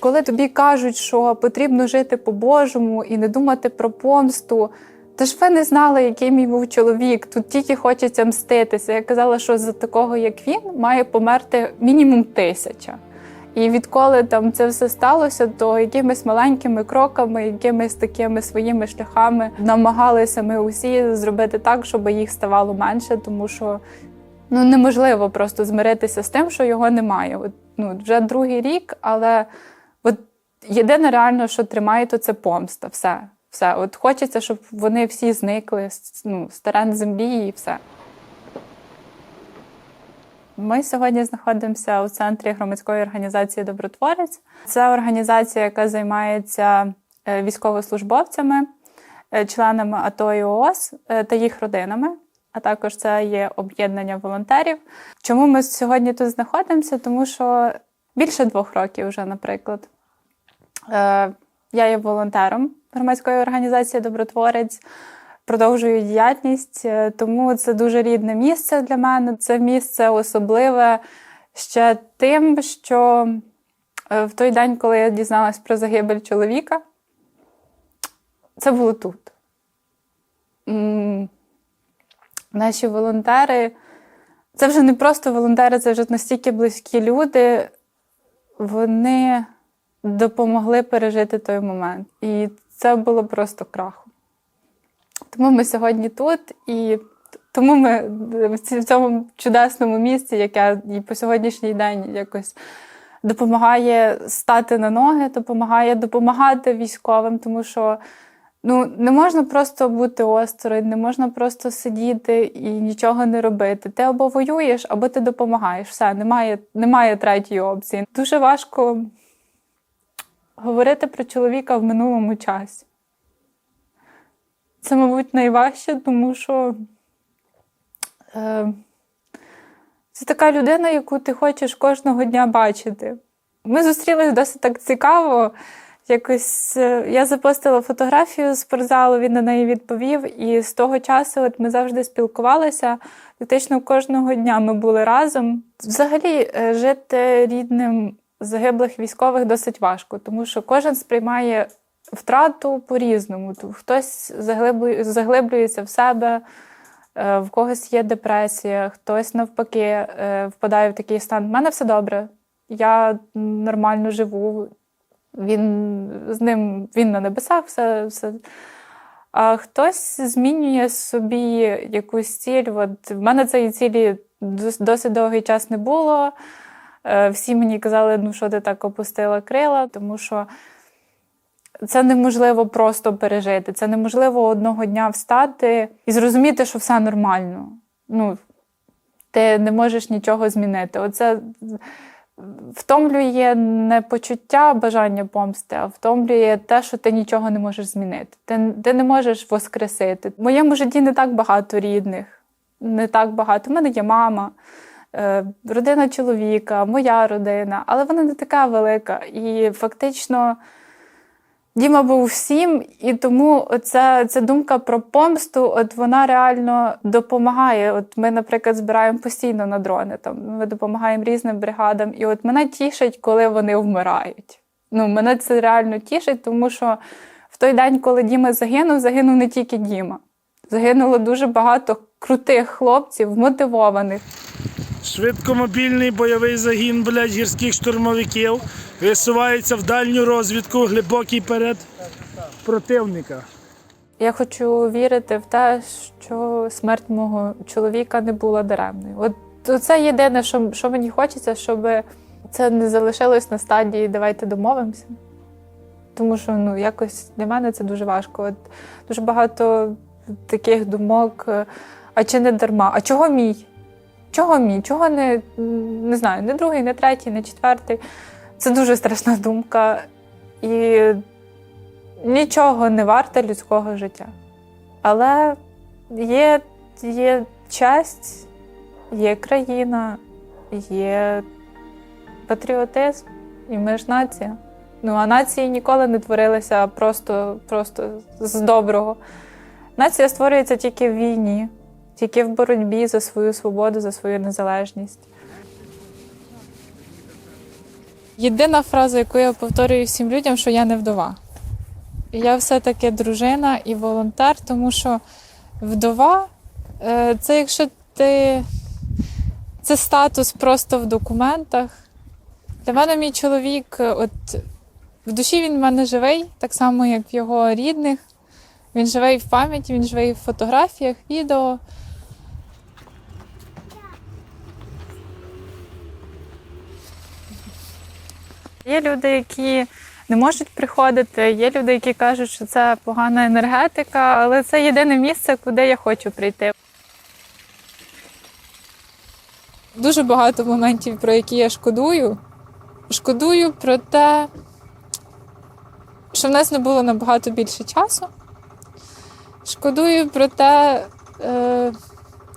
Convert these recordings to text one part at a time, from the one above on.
Коли тобі кажуть, що потрібно жити по-божому і не думати про помсту, та ж ви не знали, який мій був чоловік. Тут тільки хочеться мститися. Я казала, що за такого, як він, має померти мінімум тисяча. І відколи там це все сталося, то якимись маленькими кроками, якимись такими своїми шляхами намагалися ми усі зробити так, щоб їх ставало менше, тому що ну неможливо просто змиритися з тим, що його немає. От, ну, вже другий рік, але єдине реально, що тримає, то це помста. Все. Все. От хочеться, щоб вони всі зникли ну, з терен землі і все. Ми сьогодні знаходимося у центрі громадської організації Добротворець. Це організація, яка займається е, військовослужбовцями, е, членами АТО і ООС е, та їх родинами. А також це є об'єднання волонтерів. Чому ми сьогодні тут знаходимося? Тому що більше двох років вже, наприклад. Е, Я є волонтером громадської організації Добротворець, продовжую діяльність, е, тому це дуже рідне місце для мене. Це місце особливе ще тим, що е, в той день, коли я дізналась про загибель чоловіка, це було тут. Наші волонтери, це вже не просто волонтери, це вже настільки близькі люди. Вони допомогли пережити той момент. І це було просто крахом. Тому ми сьогодні тут, і тому ми в цьому чудесному місці, яке і по сьогоднішній день якось допомагає стати на ноги, допомагає допомагати військовим, тому що ну, не можна просто бути осторонь, не можна просто сидіти і нічого не робити. Ти або воюєш, або ти допомагаєш. Все, немає, немає третьої опції. Дуже важко говорити про чоловіка в минулому часі. Це, мабуть, найважче, тому що е, це така людина, яку ти хочеш кожного дня бачити. Ми зустрілись досить так цікаво. Якось е, я запостила фотографію з спортзалу, він на неї відповів. І з того часу от ми завжди спілкувалися. Фактично кожного дня ми були разом. Взагалі, е, жити рідним загиблих військових досить важко, тому що кожен сприймає втрату по-різному. Хтось заглиблює, заглиблюється в себе, е, в когось є депресія, хтось навпаки е, впадає в такий стан. У мене все добре. Я нормально живу. Він з ним він на небесах, все, все. А хтось змінює собі якусь ціль. От в мене цієї цілі досить довгий час не було. Е, Всі мені казали, ну що ти так опустила крила, тому що це неможливо просто пережити. Це неможливо одного дня встати і зрозуміти, що все нормально. Ну, ти не можеш нічого змінити. Оце втомлює не почуття бажання помсти, а втомлює те, що ти нічого не можеш змінити. Ти, ти не можеш воскресити. В моєму житті не так багато рідних, не так багато. У мене є мама, родина чоловіка, моя родина, але вона не така велика. І фактично. Діма був всім, і тому оця, ця думка про помсту, от вона реально допомагає. От ми, наприклад, збираємо постійно на дрони. Там ми допомагаємо різним бригадам. І от мене тішить, коли вони вмирають. Ну, мене це реально тішить, тому що в той день, коли Діма загинув, загинув не тільки Діма. Загинуло дуже багато крутих хлопців, мотивованих. Швидкомобільний бойовий загін блядь, гірських штурмовиків висувається в дальню розвідку, глибокий перед противника. Я хочу вірити в те, що смерть мого чоловіка не була даремною. От це єдине, що, що мені хочеться, щоб це не залишилось на стадії давайте домовимося. Тому що ну, якось для мене це дуже важко. От, дуже багато таких думок, а чи не дарма? А чого мій? Чого мій? Чого не, не знаю, не другий, не третій, не четвертий. Це дуже страшна думка. І нічого не варте людського життя. Але є, є честь, є країна, є патріотизм, і ми ж нація. Ну, а нації ніколи не творилися просто, просто з доброго. Нація створюється тільки в війні, тільки в боротьбі за свою свободу, за свою незалежність. Єдина фраза, яку я повторюю всім людям, що я не вдова. Я все-таки дружина і волонтер, тому що вдова е, це якщо ти. Це статус просто в документах. Для мене мій чоловік, е, от в душі він в мене живий, так само, як в його рідних. Він живий в пам'яті, він живий в фотографіях, відео. Є люди, які не можуть приходити, є люди, які кажуть, що це погана енергетика, але це єдине місце, куди я хочу прийти. Дуже багато моментів, про які я шкодую. Шкодую про те, що в нас не було набагато більше часу. Шкодую про те, е,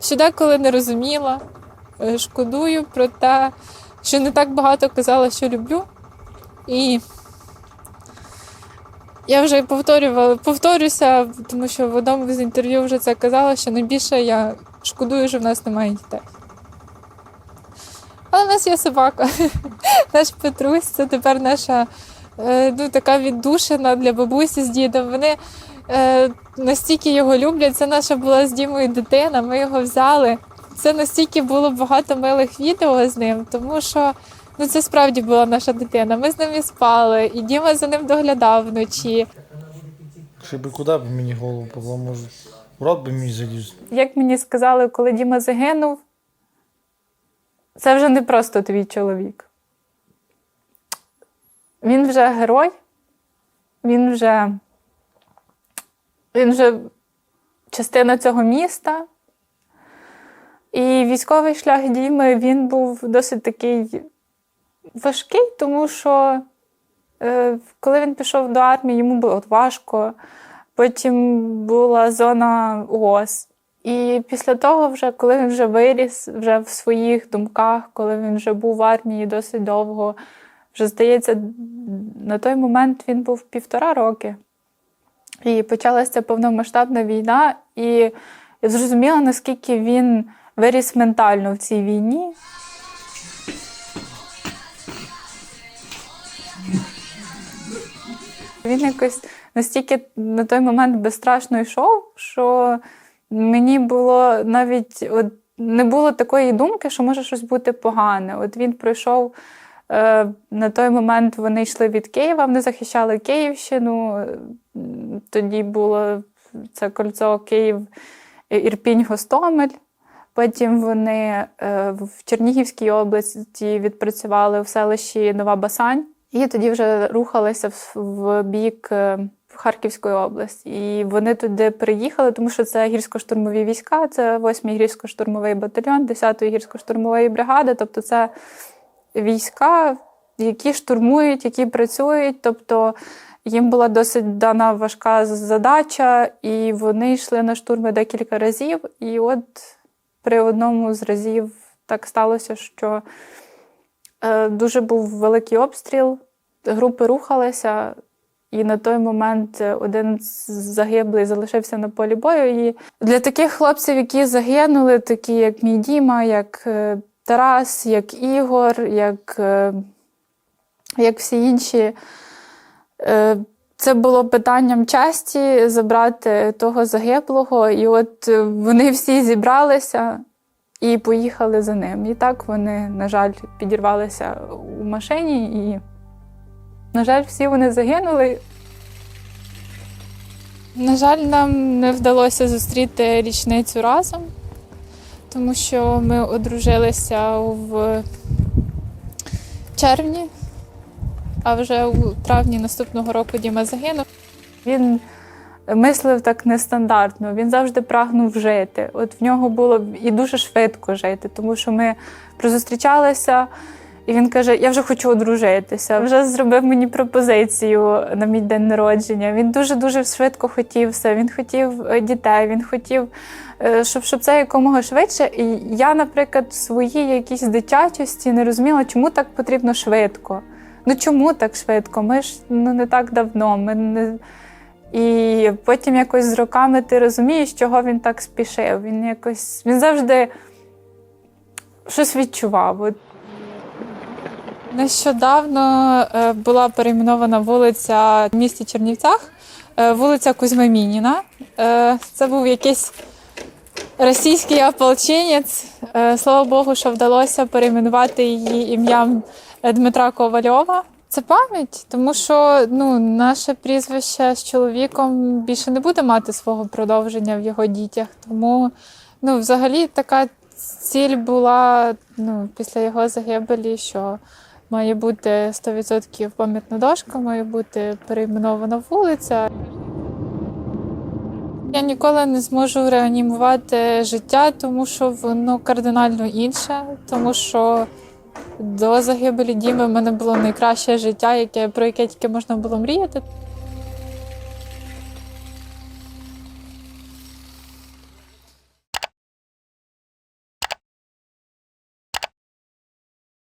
що деколи не розуміла. Е, Шкодую про те, що не так багато казала, що люблю. І я вже повторювала, повторюся, тому що в одному з інтерв'ю вже це казала, що найбільше я шкодую, що в нас немає дітей. Але в нас є собака. Наш Петрусь, це тепер наша е, ну, така віддушина для бабусі з дідом. Вони е, настільки його люблять. Це наша була з Дімою дитина, ми його взяли. Це настільки було багато милих відео з ним, тому що ну, це справді була наша дитина. Ми з ним і спали, і Діма за ним доглядав вночі. Ще би куди б мені голову Павло, може, в рот би мій заліз. Як мені сказали, коли Діма загинув, це вже не просто твій чоловік. Він вже герой, він вже, він вже частина цього міста. І військовий шлях Діми він був досить такий важкий, тому що е, коли він пішов до армії, йому було важко. Потім була зона ООС. І після того, вже, коли він вже виріс, вже в своїх думках, коли він вже був в армії досить довго, вже здається, на той момент він був півтора роки. І почалася повномасштабна війна, і я зрозуміла, наскільки він виріс ментально в цій війні. Він якось настільки на той момент безстрашно йшов, що мені було навіть от, не було такої думки, що може щось бути погане. От він пройшов е, на той момент, вони йшли від Києва, вони захищали Київщину. Тоді було це кольцо Київ, Ірпінь, Гостомель. Потім вони е, в Чернігівській області відпрацювали в селищі Нова Басань. І тоді вже рухалися в, бік е, Харківської області. І вони туди приїхали, тому що це гірсько-штурмові війська, це 8-й гірсько-штурмовий батальйон, 10-ї гірсько-штурмової бригади. Тобто це війська, які штурмують, які працюють. Тобто їм була досить дана важка задача, і вони йшли на штурми декілька разів. І от при одному з разів так сталося, що Е, Дуже був великий обстріл, групи рухалися, і на той момент один з загиблий залишився на полі бою. І для таких хлопців, які загинули, такі як мій Діма, як е, Тарас, як Ігор, як, е, як всі інші, е, це було питанням честі забрати того загиблого. І от е, вони всі зібралися і поїхали за ним. І так вони, на жаль, підірвалися у машині, і, на жаль, всі вони загинули. На жаль, нам не вдалося зустріти річницю разом, тому що ми одружилися в червні, а вже у травні наступного року Діма загинув. Він мислив так нестандартно. Він завжди прагнув жити. От в нього було і дуже швидко жити, тому що ми прозустрічалися, і він каже: Я вже хочу одружитися. Вже зробив мені пропозицію на мій день народження. Він дуже дуже швидко хотів все. Він хотів е, дітей, він хотів, е, щоб, щоб це якомога швидше. І я, наприклад, в своїй якійсь дитячості не розуміла, чому так потрібно швидко. Ну чому так швидко? Ми ж ну не так давно. Ми не. І потім якось з роками ти розумієш, чого він так спішив. Він якось він завжди щось відчував. Нещодавно е, була перейменована вулиця в місті Чернівцях, е, вулиця Кузьми Мініна. Е, Це був якийсь російський ополченець. Слава Богу, що вдалося перейменувати її ім'ям Дмитра Ковальова. Це пам'ять, тому що ну, наше прізвище з чоловіком більше не буде мати свого продовження в його дітях. Тому ну, взагалі така ціль була ну, після його загибелі, що має бути 100% пам'ятна дошка, має бути перейменована вулиця. Я ніколи не зможу реанімувати життя, тому що воно кардинально інше, тому що до загибелі Діми в мене було найкраще життя, яке, про яке тільки можна було мріяти.